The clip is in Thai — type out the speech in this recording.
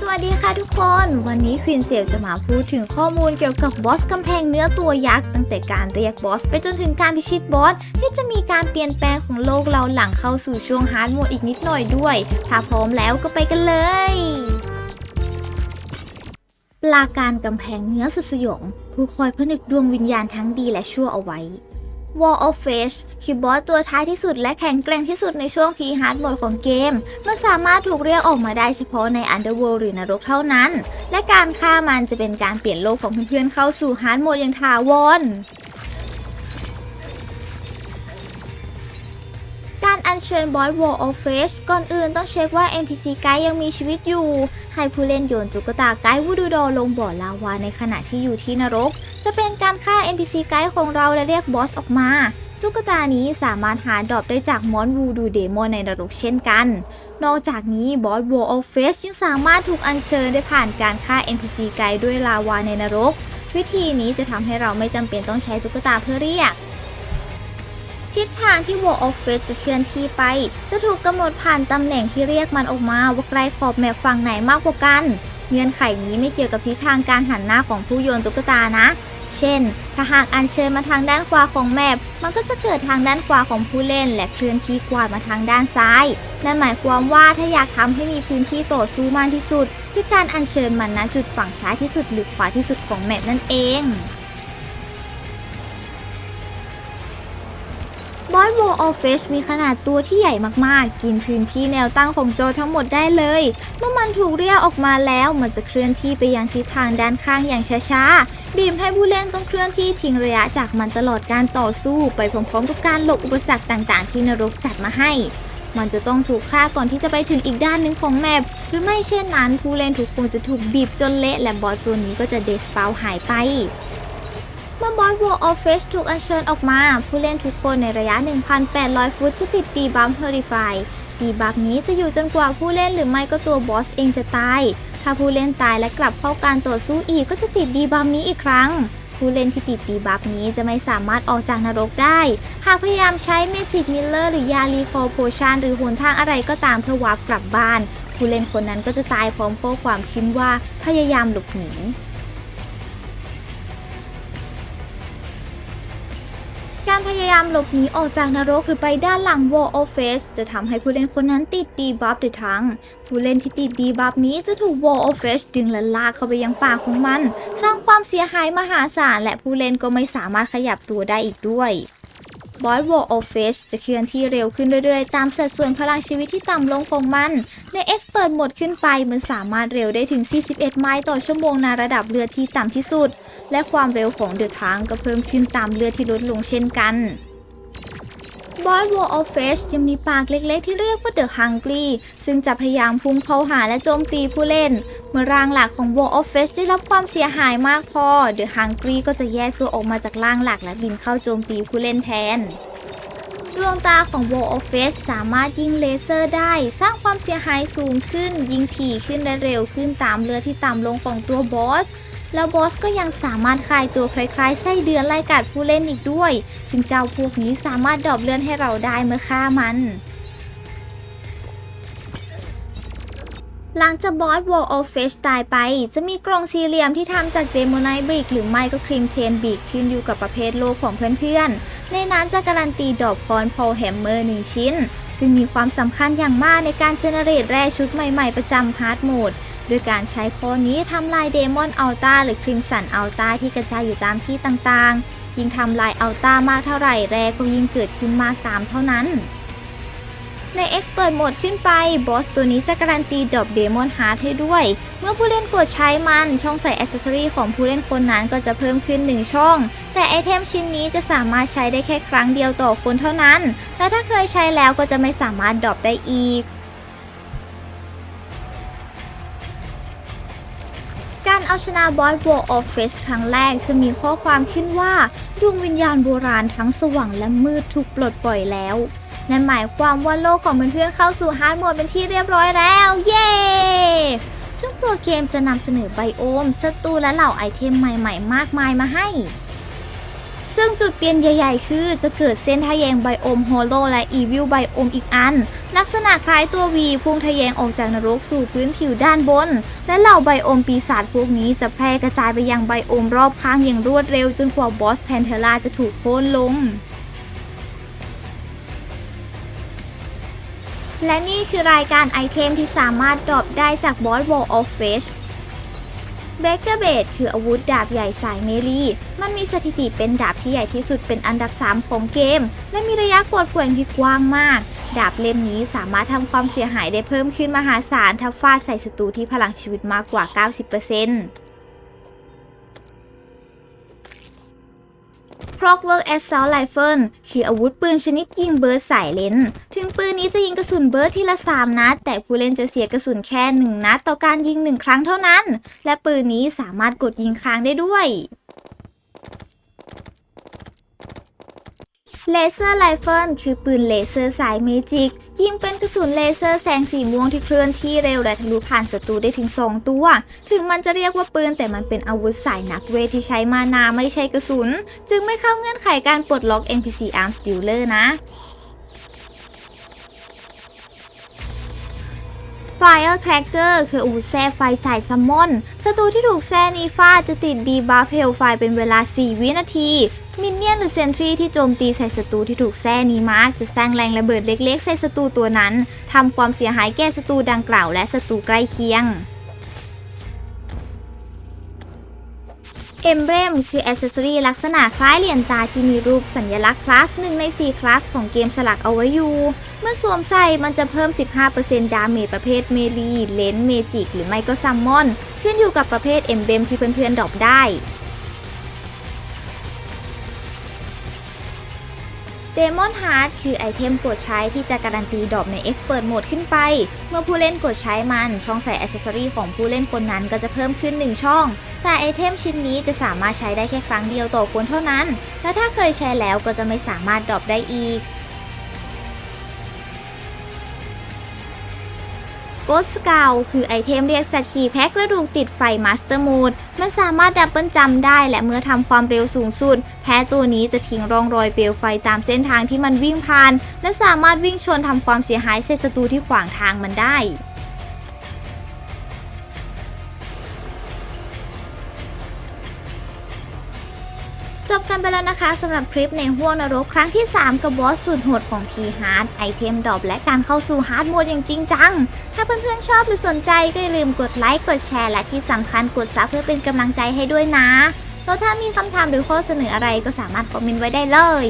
สวัสดีค่ะทุกคน วันนี้ควีนเซลจะมาพูดถึงข้อมูลเกี่ยวกับบอสกำแพงเนื้อตัวยักษ์ตั้งแต่การเรียกบอสไปจนถึงการพิชิตบอสที่จะมีการเปลี่ยนแปลงของโลกเราหลังเข้าสู่ช่วงฮาร์ดโหมดอีกนิดหน่อยด้วย ถ้าพร้อมแล้วก็ไปกันเลยปลาการกำแพงเนื้อสุดสยองผู้คอยผนึกดวงวิญญาณทั้งดีและชั่วเอาไว้ Wall of Face คือบอสตัวท้ายที่สุดและแข็งแกร่งที่สุดในช่วงพีฮาร์ดโหมดของเกม มันสามารถถูกเรียกออกมาได้เฉพาะใน Underworld หรือนรกเท่านั้น และการฆ่ามันจะเป็นการเปลี่ยนโลกของเพื่อนๆเข้าสู่ฮาร์ดโหมดอย่างถาวร การเชิญบอส Wall of Face ก่อนอื่นต้องเช็คว่า NPC ไกด์ยังมีชีวิตอยู่ ให้ผู้เล่นโยนตุ๊กตาไกด์วูดูดอลงบ่อลาวาในขณะที่อยู่ที่นรก จะเป็นการฆ่า NPC ไกด์ของเราและเรียกบอสออกมา ตุ๊กตานี้สามารถหาดรอปได้จากมอนวูดูเดมอนในนรกเช่นกัน นอกจากนี้บอส Wall of Face ยังสามารถถูกอัญเชิญได้ผ่านการฆ่า NPC ไกด์ด้วยลาวาในนรก วิธีนี้จะทำให้เราไม่จำเป็นต้องใช้ตุ๊กตาเพื่อเรียก ทิศทางที่ Wall of Fate จะเคลื่อนที่ไป จะถูกกำหนดผ่านตำแหน่งที่เรียกมันออกมาว่าใกล้ขอบแมปฝั่งไหนมากกว่ากัน เงื่อนไขนี้ไม่เกี่ยวกับทิศทางการหันหน้าของผู้โยนตุ๊กตานะ เช่น ถ้าหากอัญเชิญมาทางด้านขวาของแมปมันก็จะเกิดทางด้านขวาของผู้เล่น และเคลื่อนที่กวาดมาทางด้านซ้าย นั่นหมายความว่าถ้าอยากทำให้มีพื้นที่ต่อสู้มากที่สุด คือการอัญเชิญมันณจุดฝั่งซ้ายที่สุดหรือขวาที่สุดของแมปนั่นเอง บอส Wall Fresh มีขนาดตัวที่ใหญ่มากๆ กินพื้นที่แนวตั้งของโจทั้งหมดได้เลย เมื่อมันถูกเรียกออกมาแล้วมันจะเคลื่อนที่ไปยังทิศทางด้านข้างอย่างช้าๆ บีบให้ผู้เล่นต้องเคลื่อนที่ทิ้งระยะจากมันตลอดการต่อสู้ไปพร้อมๆกับการหลบอุปสรรคต่างๆ ที่นรกจัดมาให้ มันจะต้องถูกฆ่าก่อนที่จะไปถึงอีกด้านหนึ่งของแมปหรือไม่เช่นนั้นผู้เล่นทุกคนจะถูกบีบจนเละและบอสตัวนี้ก็จะเดสปาวหายไป เมื่อบอส Wall of Face ถูกอัญเชิญออกมา ผู้เล่นทุกคนในระยะ 1,800 ฟุตจะติดตีบัม Purify ตีบัฟนี้จะอยู่จนกว่าผู้เล่นหรือไม่ก็ตัวบอสเองจะตาย ถ้าผู้เล่นตายและกลับเข้าการต่อสู้อีกก็จะติดดีบัมนี้อีกครั้ง ผู้เล่นที่ติดดีบัฟนี้จะไม่สามารถออกจากนรกได้ หากพยายามใช้ Magic Miller หรือยารีคอโพชันหรือหนทางอะไรก็ตามเพื่อวาร์ปกลับบ้าน ผู้เล่นคนนั้นก็จะตายพร้อมข้อความคิดว่าพยายามหลบหนี ยายามหลบหนีออกจากนรกหรือไปด้านหลัง Wall of Face จะทำให้ผู้เล่นคนนั้นติดดีบัฟหรือทั้ง ผู้เล่นที่ติดดีบัฟนี้จะถูก Wall of Face ดึงและลากเข้าไปยังปากของมัน สร้างความเสียหายมหาศาลและผู้เล่นก็ไม่สามารถขยับตัวได้อีกด้วยบอส Wall of Face จะเคลื่อนที่เร็วขึ้นเรื่อยๆ ตามสัดส่วนพลังชีวิตที่ต่ำลงของมัน ใน Expert หมดขึ้นไปมันสามารถเร็วได้ถึง 41 ไมล์ต่อชั่วโมงในระดับเลือที่ต่ำที่สุด และความเร็วของเดือทางก็เพิ่มขึ้นตามเลือที่ลดลงเช่นกันบอส Wall of Face ยังมีปากเล็กๆ ที่เรียกว่า The Hungry ซึ่งจะพยายามพุ่งเข้าหาและโจมตีผู้เล่น เมื่อร่างหลักของ Wall of Face ได้รับความเสียหายมากพอ The Hungry ก็จะแยกตัวออกมาจากร่างหลักและบินเข้าโจมตีผู้เล่นแทน ดวงตาของ Wall of Face สามารถยิงเลเซอร์ได้ สร้างความเสียหายสูงขึ้น ยิงถี่ขึ้นและเร็วขึ้นตามเลือดที่ต่ำลงของตัวบอส แล้วบอสก็ยังสามารถคลายตัวคล้ายๆ ไส้เดือนไล่กัดผู้เล่นอีกด้วย ซึ่งเจ้าพวกนี้สามารถดรอปเลือดให้เราได้เมื่อฆ่ามัน หลังจากบอส Wall of Face ตายไป จะมีกรงสี่เหลี่ยมที่ทำจากเดโมไนบริกหรือไม่ก็ครีมเทนบิกขึ้นอยู่กับประเภทโลกของเพื่อนๆ ในนั้นจะการันตีดอกคอนพอลแฮมเมอร์หนึ่งชิ้น ซึ่งมีความสำคัญอย่างมากในการเจเนเรตแร่ชุดใหม่ๆประจำฮาร์ดโหมดโดยการใช้ข้อนี้ทำลายเดมอนอัลตาหรือครีมสันอัลตาที่กระจายอยู่ตามที่ต่างๆ ยิ่งทำลายอัลตามากเท่าไหร่แร่ก็ยิ่งเกิดขึ้นมากตามเท่านั้น ใน Expert โหมดขึ้นไป บอสตัวนี้จะการันตีดรอปเดมอนฮาร์ดให้ด้วย เมื่อผู้เล่นกดใช้มันช่องใส่อ c เซสซอรีของผู้เล่นคนนั้นก็จะเพิ่มขึ้น 1 ช่อง แต่ไอเทมชิ้นนี้จะสามารถใช้ได้แค่ครั้งเดียวต่อคนเท่านั้น และถ้าเคยใช้แล้วก็จะไม่สามารถดรอปได้อีกการเอาชนะบอส Wall of Face ครั้งแรกจะมีข้อความขึ้นว่า ดวงวิญญาณโบราณทั้งสว่างและมืดถูกปลดปล่อยแล้ว นั่นหมายความว่าโลกของเพื่อนๆเข้าสู่ฮาร์ดโหมดเป็นที่เรียบร้อยแล้ว เย้ ซึ่งตัวเกมจะนำเสนอไบโอมศัตรูและเหล่าไอเทมใหม่ๆ มากมายมาให้ ซึ่งจุดเปลี่ยนใหญ่ๆ คือจะเกิดเส้นทะแยงไบโอมโฮโลและอีวิลไบโอมอีกอัน ลักษณะคล้ายตัววีพุ่งทะแยงออกจากนรกสู่พื้นผิวด้านบน และเหล่าไบโอมปีศาจพวกนี้จะแพร่กระจายไปยังไบโอมรอบข้างอย่างรวดเร็วจนกว่าบอสแพนเทล่าจะถูกโค่นลง และนี่คือรายการไอเทมที่สามารถดรอปได้จากบอส Wall of Face Breaker b a d คืออาวุธดาบใหญ่สายเมลีมันมีสถิติเป็นดาบที่ใหญ่ที่สุดเป็นอันดับ 3 ของเกม และมีระยะกดแกว่งที่กว้างมาก ดาบเล่มนี้สามารถทำความเสียหายได้เพิ่มขึ้นมหาศาลถ้าฟาดใส่ศัตรูที่พลังชีวิตมากกว่า 90% Clockwork Assault Rifle คืออาวุธปืนชนิดยิงเบิร์ดสายเลนถึงปืนนี้จะยิงกระสุนเบิร์ดทีละ 3 นัด แต่ผู้เล่นจะเสียกระสุนแค่ 1 นัดต่อการยิง 1 ครั้งเท่านั้น และปืนนี้สามารถกดยิงค้างได้ด้วย เลเซอร์ไรเฟิลคือปืนเลเซอร์สายเมจิก ยิงเป็นกระสุนเลเซอร์แสงสีม่วงที่เคลื่อนที่เร็วและทะลุผ่านศัตรูได้ถึง 2 ตัว ถึงมันจะเรียกว่าปืนแต่มันเป็นอาวุธสายนักเวทที่ใช้มานาไม่ใช่กระสุน จึงไม่เข้าเงื่อนไขการปลดล็อก NPC Arms Dealer นะ Firecracker คืออาวุธแทร่ไฟสายซัมมอนศัตรูที่ถูกแทร่นี้ฟาจะติดดีบัฟเฮลไฟเป็นเวลา 4 วินาที มินเนี่ยนหรือเซนทรีที่โจมตีใส่ศัตรูที่ถูกแท่นี้มาร์กจะสร้างแรงระเบิดเล็กๆ ใส่ศัตรูตัวนั้นทำความเสียหายแก่ศัตรูดังกล่าวและศัตรูใกล้เคียงเอมเบรมคืออ c เซสซอรีลักษณะคล้ายเหรียญตาที่มีรูปสัญลักษณ์คลาส1ใน 4 คลาสของเกมสลักเอาไว้อยู่ เมื่อสวมใส่มันจะเพิ่ม 15%ดาเมจประเภทเมลีเลนเมจิก หรือไม่ก็ซัมมอน ขึ้นอยู่กับประเภทเอมเบรมที่เพื่อนๆดรอปได้ เดมอนฮาร์ดคือไอเทมกดใช้ที่จะการันตีดรอปใน Expert Mode ขึ้นไป เมื่อผู้เล่นกดใช้มัน ช่องใส่อ c เซสซอรีของผู้เล่นคนนั้นก็จะเพิ่มขึ้น 1 ช่อง แต่ไอเทมชิ้นนี้จะสามารถใช้ได้แค่ครั้งเดียวต่อคนเท่านั้น และถ้าเคยใช้แล้วก็จะไม่สามารถดรอปได้อีก g h o s t Scout คือไอเทมเรียกสัตว์ขี่แพ็กกระดูกติดไฟ Master Mode มันสามารถดับเบิลจำได้ และเมื่อทำความเร็วสูงสุด แพ้ตัวนี้จะทิ้งร่องรอยเปลวไฟตามเส้นทางที่มันวิ่งผ่าน และสามารถวิ่งชนทำความเสียหายใส่ศัตรูที่ขวางทางมันได้จบกันไปแล้วนะคะสำหรับคลิปในห้วงนรกครั้งที่ 3 กับบอสสุดโหดของ T Hard ไอเทมดรอปและการเข้าสู่ฮาร์ดโหมดอย่างจริงจัง ถ้าเพื่อนๆชอบหรือสนใจก็อย่าลืมกดไลค์กดแชร์และที่สำคัญกดซับเพื่อเป็นกำลังใจให้ด้วยนะแล้วถ้ามีคำถามหรือข้อเสนออะไรก็สามารถคอมเมนต์ไว้ได้เลย